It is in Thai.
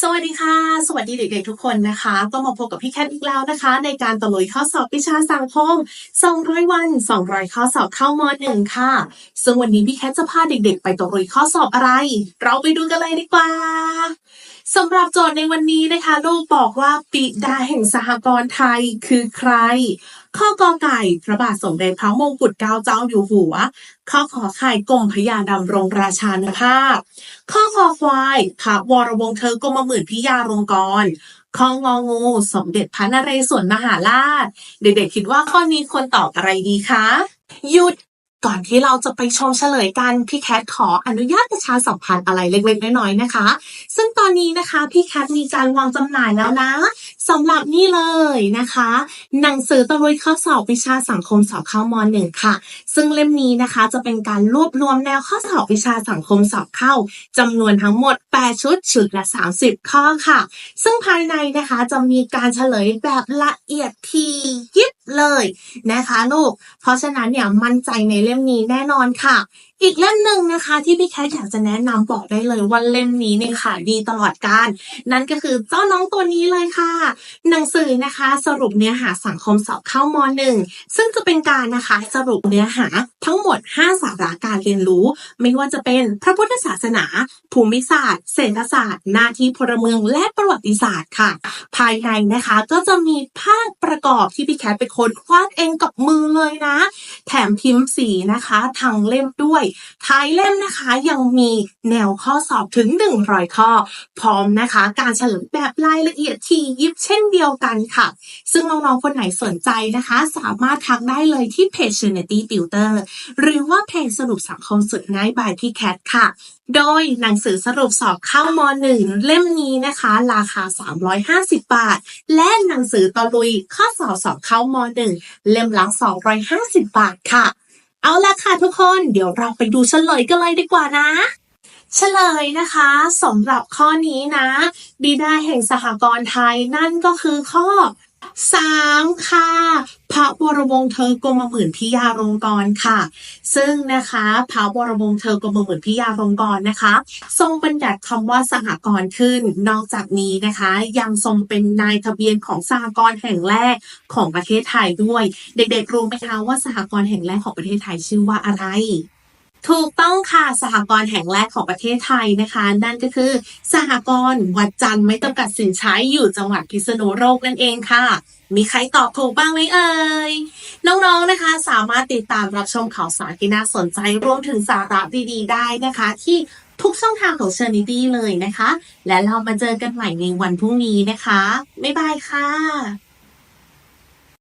สวัสดีค่ะ สวัสดีเด็กๆทุกคนนะคะ ก็มาพบกับพี่แคทอีกแล้วนะคะ ในการตะลุยข้อสอบวิชาสังคม 200 วัน 200 ข้อสอบเข้ามหนึ่งค่ะ ซึ่งวันนี้พี่แคทจะพาเด็กๆ ไปตะลุยข้อสอบอะไร เราไปดูกันเลยดีกว่าสำหรับโจทย์ในวันนี้นะคะ ลูกบอกว่าปิดาแห่งสหกรณ์ไทยคือใคร ข้อกอไก่พระบาทสมเด็จพระมงกุฎเกล้าเจ้าอยู่หัว ข้อขอไข่กรมพระยาดำรงราชานภาพ ข้อคอควายพระวรวงศ์เธอกรมหมื่นพิยาลงกรข้ององูสมเด็จพระนเรศวรมหาราช เด็กๆคิดว่าข้อนี้ควรตอบอะไรดีคะหยุดก่อนที่เราจะไปชมเฉลยกัน พี่แคทขออนุญาตประชาสัมพันธ์อะไรเล็กๆ น้อยๆนะคะ ซึ่งตอนนี้นะคะ พี่แคทมีการวางจำหน่ายแล้วนะสำหรับนี่เลยนะคะ หนังสือตะลุยข้อสอบวิชาสังคมสอบเข้ามหนึ่งค่ะ ซึ่งเล่มนี้นะคะจะเป็นการรวบรวมแนวข้อสอบวิชาสังคมสอบเข้าจำนวนทั้งหมด 8 ชุดชุดละ 30 ข้อค่ะ ซึ่งภายในนะคะจะมีการเฉลยแบบละเอียดทียิบเลยนะคะลูก เพราะฉะนั้นเนี่ยมั่นใจในเล่มนี้แน่นอนค่ะ อีกเล่มหนึ่งนะคะที่พี่แคทอยากจะแนะนำบอกได้เลยว่าเล่มนี้เนี่ยขายดีตลอดการ นั่นก็คือเจ้าน้องตัวนี้เลยค่ะ หนังสือนะคะสรุปเนื้อหาสังคมสอบเข้ามหนึ่งซึ่งจะเป็นการนะคะสรุปเนื้อหาทั้งหมด 5 สาระการเรียนรู้ ไม่ว่าจะเป็นพระพุทธศาสนา ภูมิศาสตร์ เศรษฐศาสตร์หน้าที่พลเมืองและประวัติศาสตร์ค่ะ ภายในนะคะก็จะมีภาพประกอบที่พี่แคทเป็นคนวาดเองกับมือเลยนะ แถมพิมพ์สีนะคะทางเล่มด้วยท้ายเล่มนะคะยังมีแนวข้อสอบถึง 100 ข้อ พร้อมนะคะ การเฉลยแบบรายละเอียดทียิบเช่นเดียวกันค่ะ ซึ่งน้องๆ คนไหนสนใจนะคะ สามารถทักได้เลยที่เพจ Trinity Tutor หรือว่าเพจสรุปสังคมสุดง่ายบายพี่แคทค่ะ โดยหนังสือสรุปสอบเข้าม .1 เล่มนี้นะคะ ราคา 350 บาท และหนังสือตะลุยข้อสอบสอบเข้าม .1 เล่มละ250 บาทค่ะ เอาละค่ะทุกคนเดี๋ยวเราไปดูเฉลยกันเลยดีกว่านะเฉลยนะคะสำหรับข้อนี้นะ บิดาแห่งสหกรณ์ไทยนั่นก็คือข้อ 3ค่ะ พระวรวงศ์เธอกรมหมื่นพิยาลงกรณ์ค่ะ ซึ่งนะคะพระวรวงศ์เธอกรมหมื่นพิยาลงกรณ์นะคะ ทรงบัญญัติคำว่าสหกรณ์ขึ้น นอกจากนี้นะคะ ยังทรงเป็นนายทะเบียนของสหกรณ์แห่งแรกของประเทศไทยด้วย เด็กๆรู้ไหมคะว่าสหกรณ์แห่งแรกของประเทศไทยชื่อว่าอะไร ถูกต้องค่ะสหกรณ์แห่งแรกของประเทศไทยนะคะ นั่นก็คือ สหกรณ์วัดจันทร์ไม่จำกัดสินใช้อยู่จังหวัดพิษณุโลกนั่นเองค่ะ มีใครตอบถูกบ้างไหมเอ่ยน้องๆนะคะ สามารถติดตามรับชมข่าวสารที่น่าสนใจรวมถึงสาระดีๆ ได้นะคะ ที่ทุกช่องทางของเชอร์นิตี้เลยนะคะ และเรามาเจอกันใหม่ในวันพรุ่งนี้นะคะบ๊ายบายค่ะ